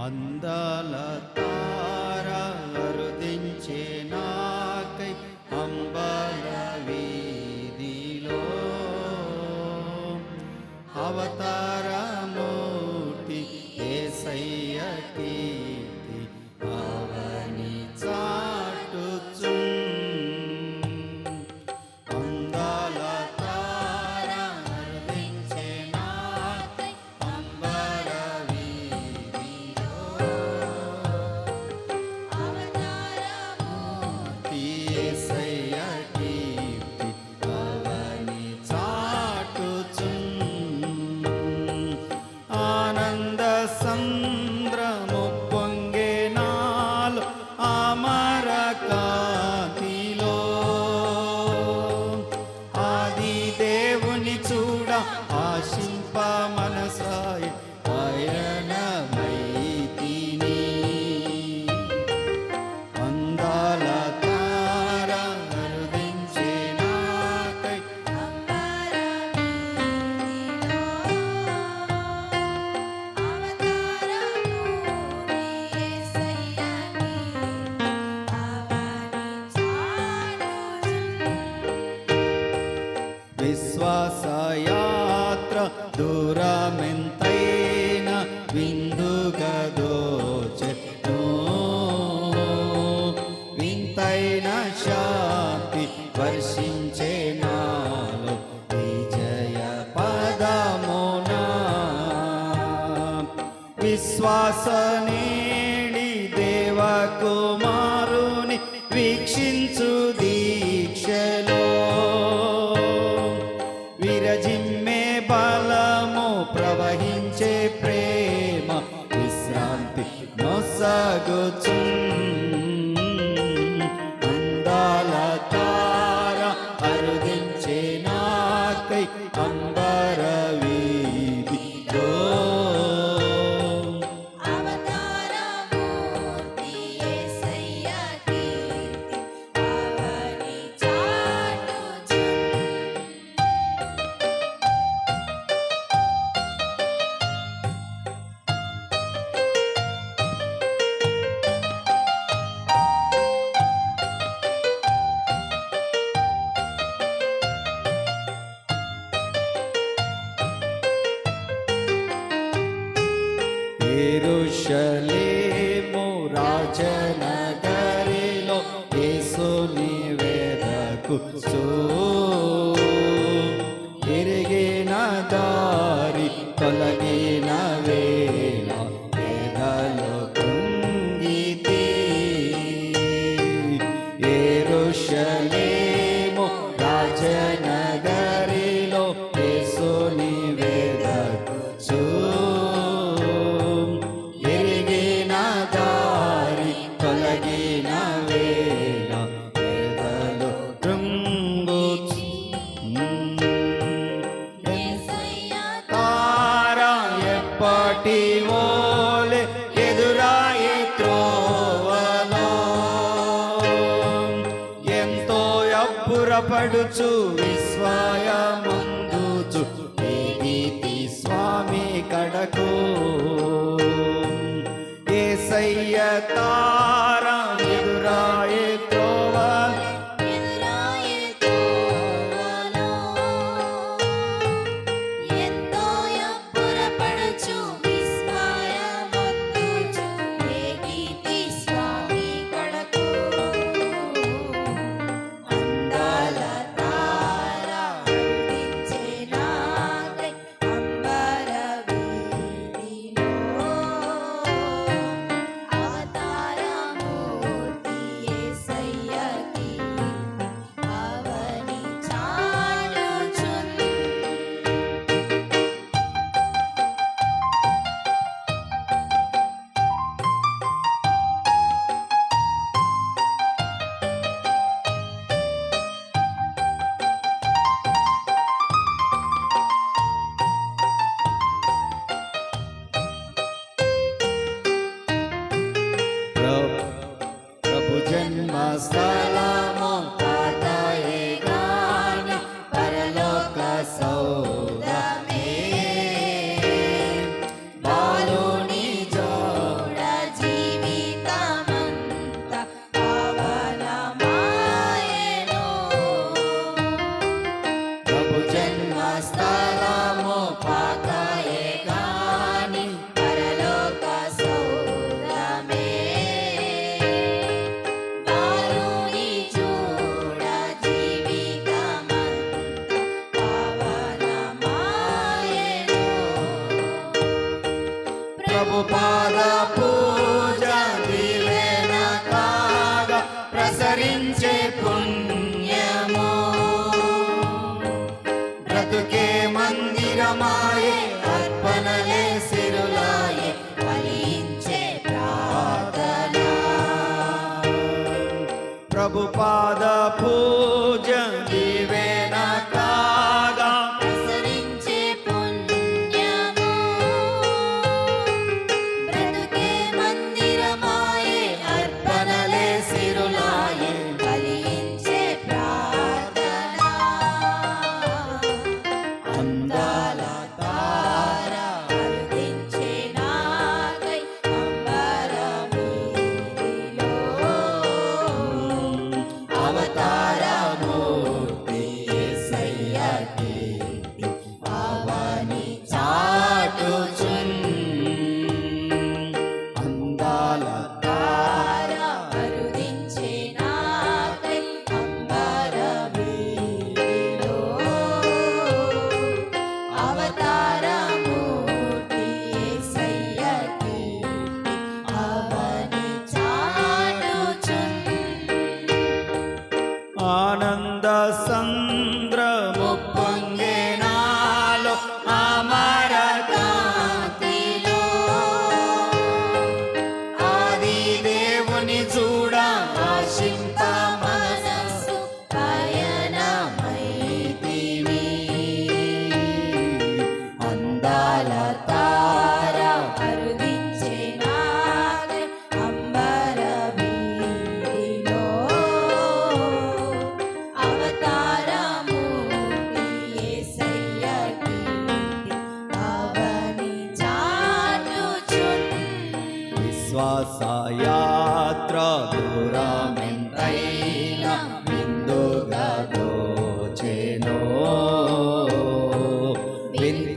అందాల తార అరుదించే കുമാറുനി വീക്ഷി ఎరుషలేము రాజనగరిలో యేసుని వెదకు తిరిగిన దారి తొలగిన వేళ వేదలో కుంగితి. ఎరుషలేము రాజనగరి పురపడుచు విశ్వాయ ముందుచు నీతి స్వామి కడకు. ఏ తారా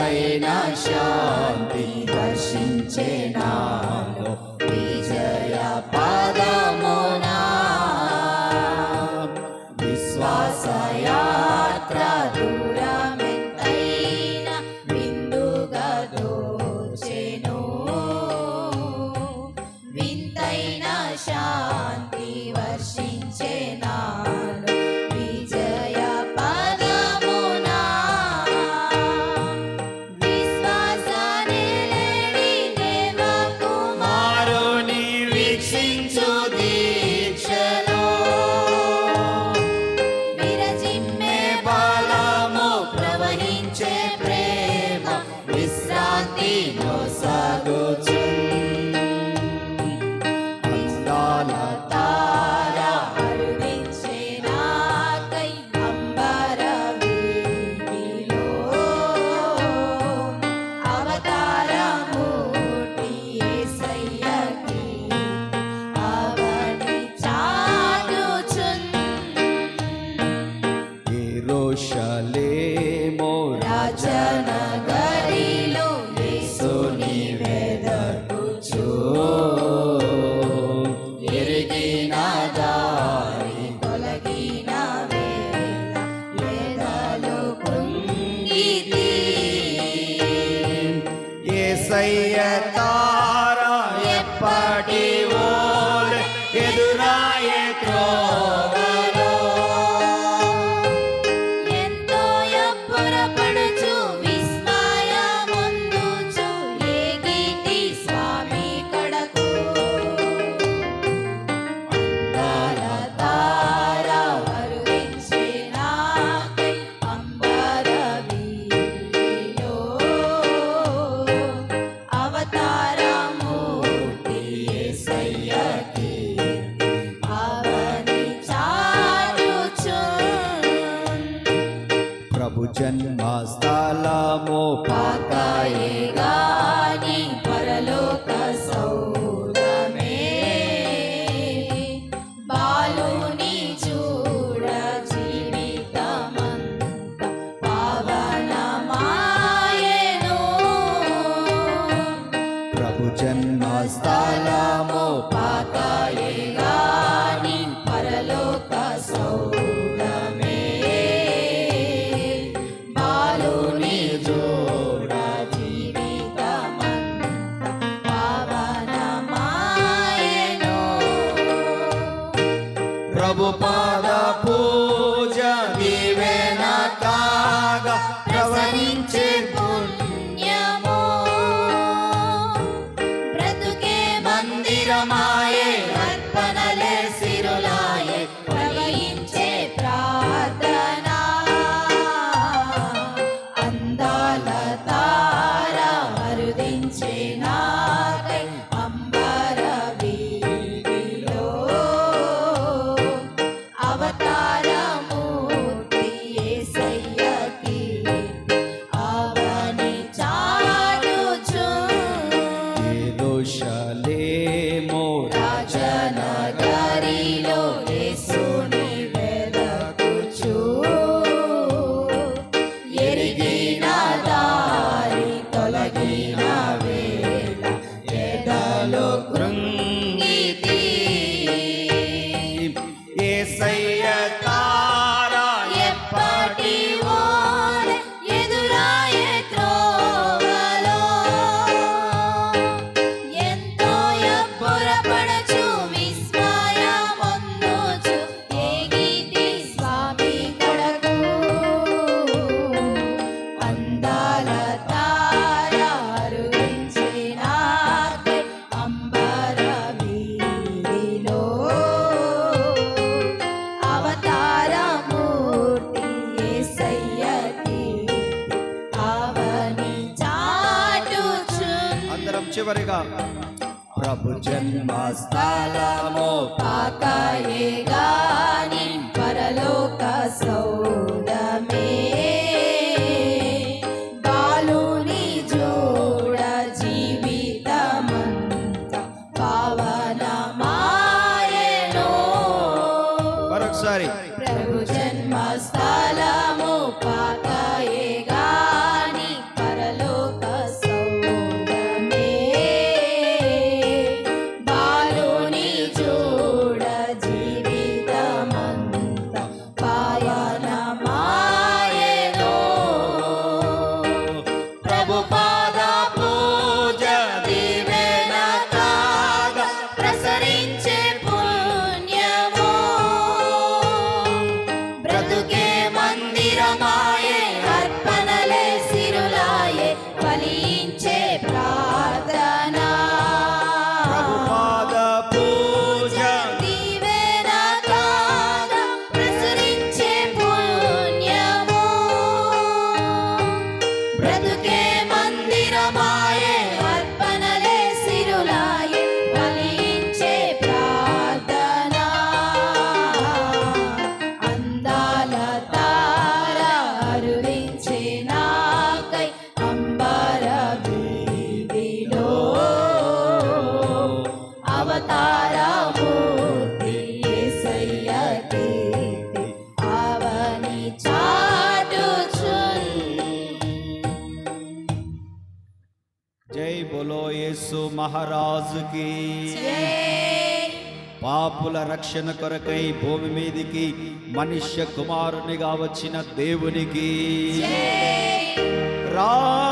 వింతైన శాంతి వర్షించేనాలో విజయ upakaye पीछे भरेगा प्रभु जन्मस्थला मोपाकाये गानि परलोक सौदा cuando quieras. రాజుకి. పాపుల రక్షణ కొరకై భూమి మీదికి మనిష్య కుమారునిగా వచ్చిన దేవునికి. రా